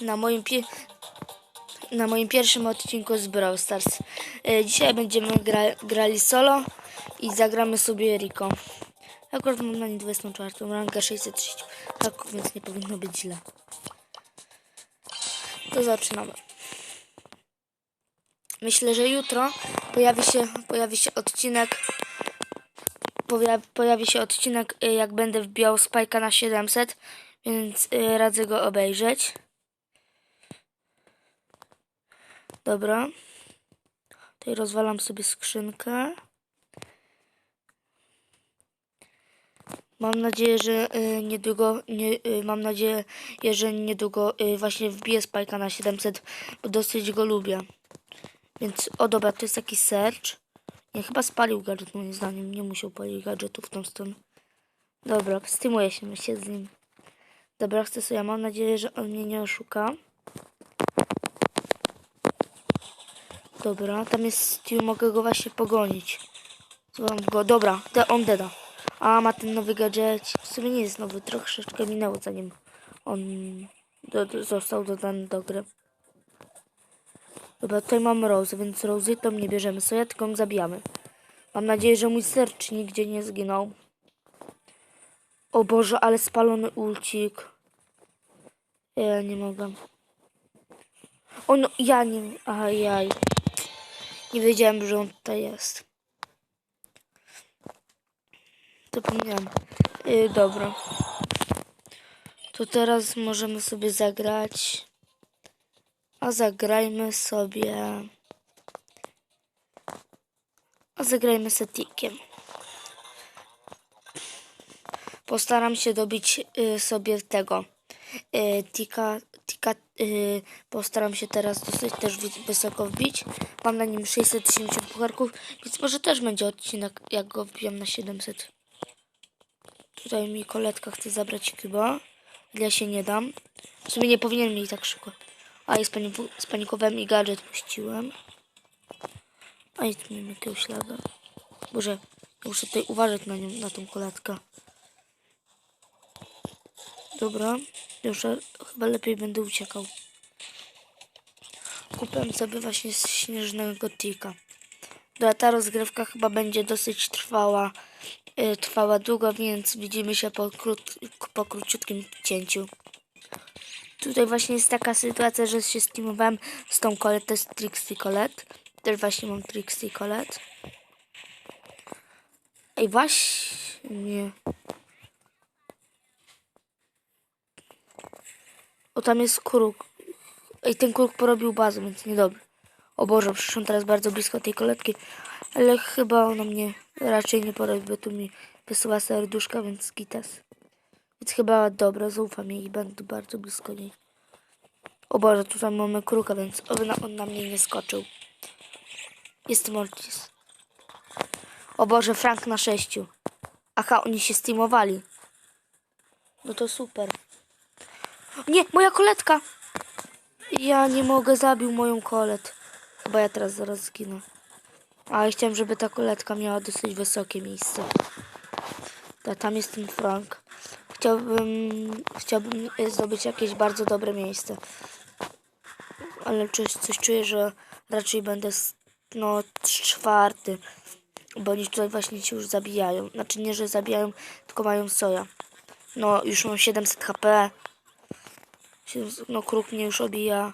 na moim na moim pierwszym odcinku z Brawl Stars. E, dzisiaj będziemy gra... grali solo i zagramy sobie Rico. Akurat mam na nie 24, rangę 630, tak więc nie powinno być źle. To zaczynamy. Myślę, że jutro pojawi się, pojawi się odcinek pojawi, się odcinek, y, jak będę wbijał spajka na 700, więc y, radzę go obejrzeć. Dobra. Tutaj rozwalam sobie skrzynkę. Mam nadzieję, że y, niedługo, nie, y, mam nadzieję, że niedługo y, właśnie wbiję spajka na 700, bo dosyć go lubię. Więc, o dobra, to jest taki search. Nie, chyba spalił gadżet moim zdaniem. Nie musiał palić gadżetów w tą stronę. Dobra, stymuję się, się z nim. Dobra, chcę sobie, mam nadzieję, że on mnie nie oszuka. Dobra, tam jest Stu, mogę go właśnie pogonić. Złam go, dobra, de, on deda. A, ma ten nowy gadżet. W sumie nie jest nowy, troszeczkę minęło zanim on do, został dodany do gry. Dobra, tutaj mam Rose, więc Rosy to nie bierzemy sobie, tylko ją zabijamy. Mam nadzieję, że mój sercz nigdzie nie zginął. O Boże, ale spalony ulcik. Ja nie mogę. O no, ja nie... Ajaj. Nie wiedziałem, że on tutaj jest. Zapomniałem. Yy, dobra. To teraz możemy sobie zagrać... A zagrajmy sobie... A zagrajmy setikiem. Postaram się dobić y, sobie tego. Y, tika, tika, y, postaram się teraz dosyć też wysoko wbić. Mam na nim 670 pucharków, więc może też będzie odcinek, jak go wbijam na 700. Tutaj mi koletka chce zabrać chyba. Ja się nie dam. W sumie nie powinien mi tak szybko. A spaniku- spanikowałem i gadżet puściłem. A i tu mam jakiegoś śladu. Boże, ja muszę tutaj uważać na nią, na tą koletkę. Dobra, już chyba lepiej będę uciekał. Kupiłem sobie właśnie śnieżnego tika. Dobra, ta rozgrywka chyba będzie dosyć trwała, y, trwała długo, więc widzimy się po, krót, po króciutkim cięciu. Tutaj właśnie jest taka sytuacja, że się steamowałem z tą Colette, to jest Trixie Colette. Też właśnie mam Trixie Colette. Ej, właśnie... O, tam jest kruk. Ej, ten kruk porobił bazę, więc niedobry. O Boże, przyszłam teraz bardzo blisko tej koletki, ale chyba ona mnie raczej nie porobi, bo tu mi wysyła serduszka, więc gitas. Więc chyba dobra, zaufam jej i będę bardzo blisko niej. O Boże, tutaj mamy kruka, więc na, on na mnie nie skoczył. Jest Mortis. O Boże, Frank na sześciu. Aha, oni się steamowali. No to super. Nie, moja koletka! Ja nie mogę, zabił moją kolet. Chyba ja teraz zaraz zginę. A ja chciałem, żeby ta koletka miała dosyć wysokie miejsce. Ta, tam jest ten Frank. Chciałbym, chciałbym e, zdobyć jakieś bardzo dobre miejsce. Ale coś, coś czuję, że raczej będę no czwarty. Bo oni tutaj właśnie się już zabijają. Znaczy nie, że zabijają, tylko mają soja. No już mam 700 HP. 700 No kruk mnie już obija.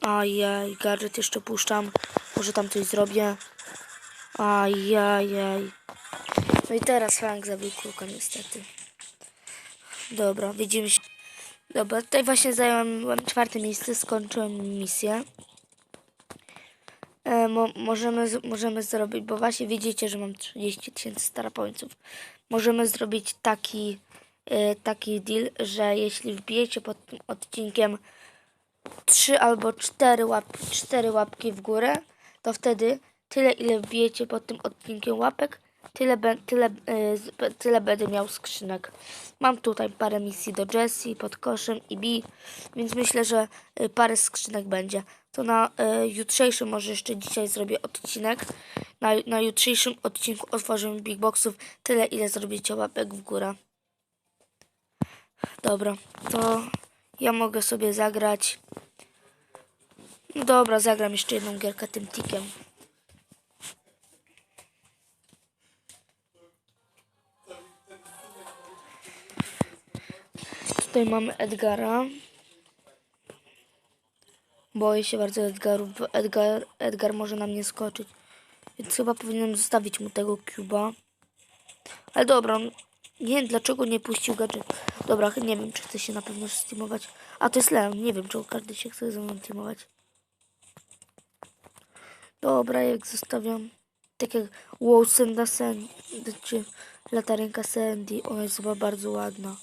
Ajaj, gadżet jeszcze puszczam. Może tam coś zrobię. Ajajaj. No i teraz Frank zabił kruka niestety. Dobra, widzimy się. Dobra, tutaj właśnie zająłem czwarte miejsce, skończyłem misję. E, mo, możemy, możemy zrobić, bo właśnie widzicie, że mam 30 tysięcy starapońców. Możemy zrobić taki, taki deal, że jeśli wbijecie pod tym odcinkiem trzy albo cztery, łap, cztery łapki w górę, to wtedy tyle, ile wbijecie pod tym odcinkiem łapek, tyle, tyle, be- tyle będę miał skrzynek. Mam tutaj parę misji do Jessie, pod koszem i B, więc myślę, że e, parę skrzynek będzie. To na e, jutrzejszym, może jeszcze dzisiaj zrobię odcinek. Na, na jutrzejszym odcinku otworzymy Big Boxów tyle, ile zrobicie łapek w górę. Dobra, to Ja mogę sobie zagrać. Dobra, zagram jeszcze jedną gierkę tym tikiem. Tutaj mamy Edgara. Boję się bardzo Edgarów, Edgar, Edgar może na mnie skoczyć. Więc chyba powinienem zostawić mu tego cuba. Ale dobra, nie wiem dlaczego nie puścił gadżet. Dobra, nie wiem czy chce się na pewno steamować. A to jest Leon, nie wiem czemu każdy się chce ze mną teamować. Dobra, jak zostawiam. Tak jak wow, Senda Sandy, czy latarenka Sandy, ona jest chyba bardzo ładna.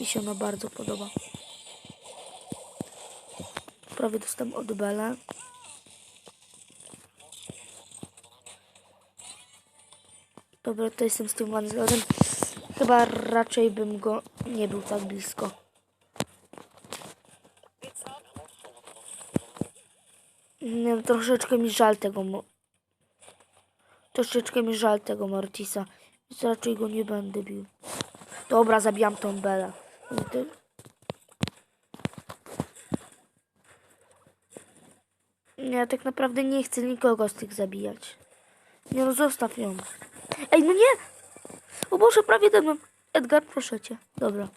Mi się ona bardzo podoba. Prawie dostałem od Bela. Dobra, to jestem z tym z lodem. Chyba raczej bym go nie był tak blisko. Nie, troszeczkę mi żal tego. Troszeczkę mi żal tego Mortisa. Więc raczej go nie będę bił. Dobra, zabijam tą Belę. Nie, tak naprawdę nie chcę nikogo z tych zabijać. Nie no, zostaw ją. Ej, no nie! O Boże, prawie ten Edgar, proszę cię. Dobra.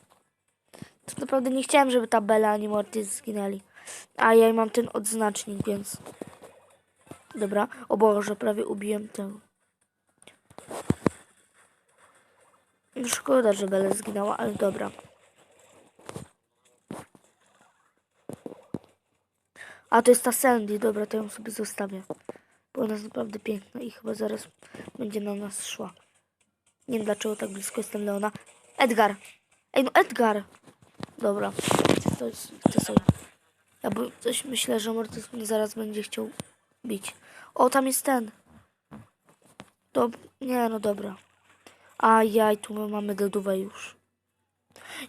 Tak naprawdę nie chciałem, żeby ta Bella ani Mortis zginęli. A ja mam ten odznacznik, więc... Dobra. O Boże, prawie ubiłem tę. No Szkoda, że Bella zginęła, ale dobra. A to jest ta Sandy, dobra, to ją sobie zostawię. Bo ona jest naprawdę piękna i chyba zaraz będzie na nas szła. Nie wiem dlaczego tak blisko jestem Leona. Edgar! Ej no Edgar! Dobra, to jest, to sobie. Ja bo coś myślę, że Mortis mnie zaraz będzie chciał bić. O, tam jest ten. Dob nie, no dobra. Ajaj, tu my mamy dedówę już.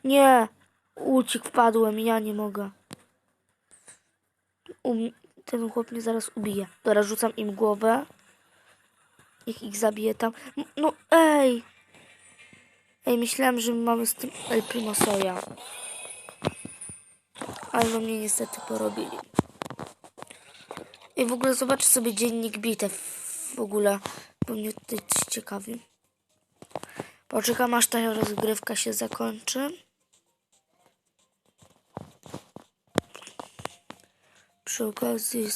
Nie! Ucik wpadłem, ja nie mogę. Um, ten chłop mnie zaraz ubije. Dobra, rzucam im głowę. Niech ich zabije tam. No ej! Ej, myślałem, że mamy z tym El Primo Soja. Ale no mnie niestety porobili. I w ogóle zobacz sobie dziennik bitew. W ogóle, bo mnie tutaj ciekawi. Poczekam aż ta rozgrywka się zakończy. Przy okazji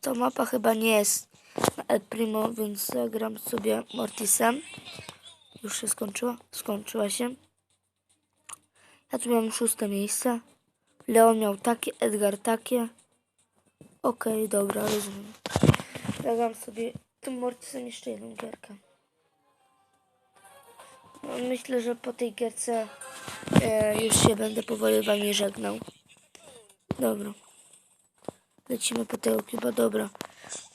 ta mapa chyba nie jest na El Primo, więc zagram sobie Mortisem. Już się skończyła? Skończyła się. Ja tu miałem szóste miejsce. Leon miał takie, Edgar takie. Okej, dobra, rozumiem. Zagram sobie tym Mortisem jeszcze jedną gierkę. No, myślę, że po tej gierce e, już się będę powoli wami żegnał. Dobra. Lecimy po tego chyba, dobra.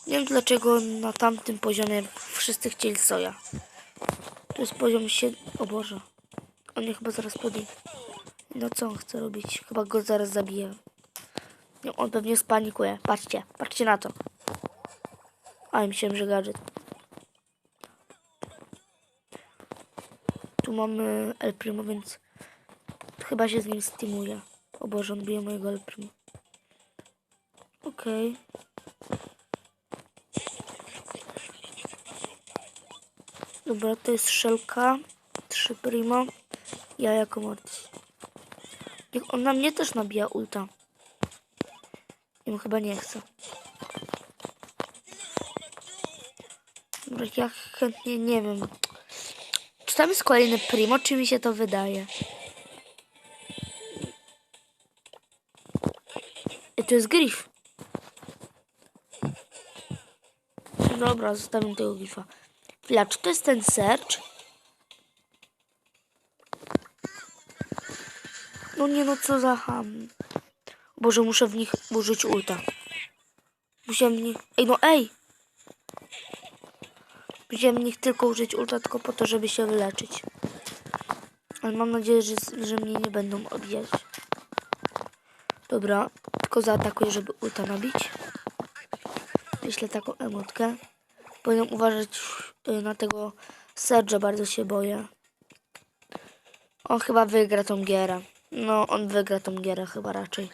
Nie wiem dlaczego na tamtym poziomie wszyscy chcieli soja. To jest poziom się... O Boże. On mnie chyba zaraz podejdzie. No co on chce robić? Chyba go zaraz zabije. Nie, on pewnie spanikuje. Patrzcie, patrzcie na to. A, ja myślałem, że gadżet. Tu mamy El Primo, więc chyba się z nim steamuje. O Boże, on bije mojego El Primo. Okej. Dobra, to jest szelka. Trzy primo. Ja jako Mortis. Niech on na mnie też nabija ulta. Ją chyba nie chce. Dobra, ja chętnie nie wiem. Czy tam jest kolejny primo, czy mi się to wydaje? I to jest Griff. Dobra, zostawiam tego Griffa. Chwila, czy to jest ten search? No nie no, co za ham. Boże, muszę w nich użyć ulta. Musiałem w nich... Ej, no ej! Musiałem w nich tylko użyć ulta, tylko po to, żeby się wyleczyć. Ale mam nadzieję, że, że mnie nie będą odbijać. Dobra, tylko zaatakuję, żeby ulta nabić. Wyślę taką emotkę. Powinienem uważać y, na tego Serge'a, bardzo się boję. On chyba wygra tą gierę. No, on wygra tą gierę chyba raczej.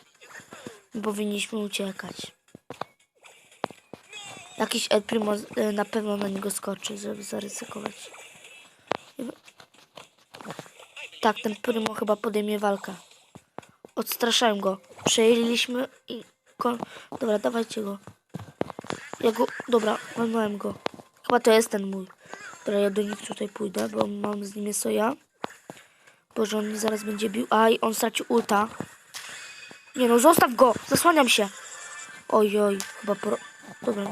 Powinniśmy uciekać. Jakiś El Primo y, na pewno na niego skoczy, żeby zaryzykować. Tak, ten Primo chyba podejmie walkę. Odstraszałem go. Przejęliśmy i... Dobra, dawajcie go. Ja go... Dobra, walnąłem go. Chyba to jest ten mój. Dobra, ja do nich tutaj pójdę, bo mam z nim soja. Boże, on mnie zaraz będzie bił. Aj, on stracił ulta. Nie no, zostaw go! Zasłaniam się! Oj, oj, chyba pro... Dobra.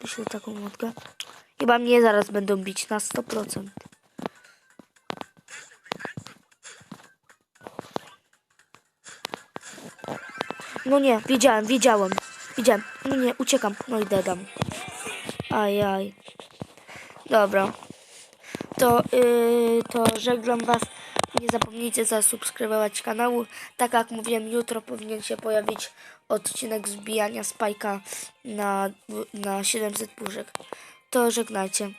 Wyślę taką łódkę. Chyba mnie zaraz będą bić na 100%. No nie, wiedziałem, wiedziałem. Wiedziałem. No nie, uciekam. No i dedam. Ajaj. Dobra. To, yy, to żegnam Was. Nie zapomnijcie zasubskrybować kanału. Tak jak mówiłem, jutro powinien się pojawić odcinek zbijania spajka na, na 700 puszek. To żegnajcie.